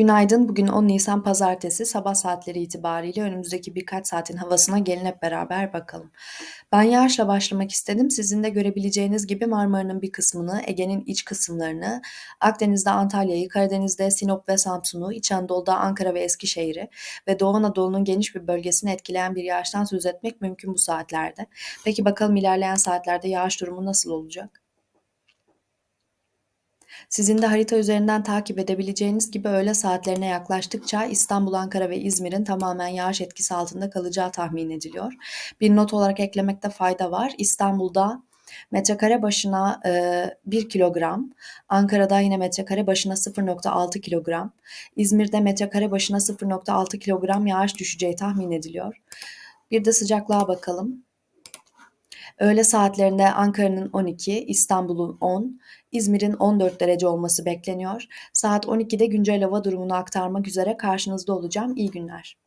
Günaydın. Bugün 10 Nisan Pazartesi sabah saatleri itibariyle önümüzdeki birkaç saatin havasına gelin hep beraber bakalım. Ben yağışla başlamak istedim. Sizin de görebileceğiniz gibi Marmara'nın bir kısmını, Ege'nin iç kısımlarını, Akdeniz'de Antalya'yı, Karadeniz'de Sinop ve Samsun'u, İç Anadolu'da Ankara ve Eskişehir'i ve Doğu Anadolu'nun geniş bir bölgesini etkileyen bir yağıştan söz etmek mümkün bu saatlerde. Peki bakalım ilerleyen saatlerde yağış durumu nasıl olacak? Sizin de harita üzerinden takip edebileceğiniz gibi öğle saatlerine yaklaştıkça İstanbul, Ankara ve İzmir'in tamamen yağış etkisi altında kalacağı tahmin ediliyor. Bir not olarak eklemekte fayda var. İstanbul'da metrekare başına e, 1 kilogram, Ankara'da yine metrekare başına 0.6 kilogram, İzmir'de metrekare başına 0.6 kilogram yağış düşeceği tahmin ediliyor. Bir de sıcaklığa bakalım. Öğle saatlerinde Ankara'nın 12, İstanbul'un 10, İzmir'in 14 derece olması bekleniyor. Saat 12'de güncel hava durumunu aktarmak üzere karşınızda olacağım. İyi günler.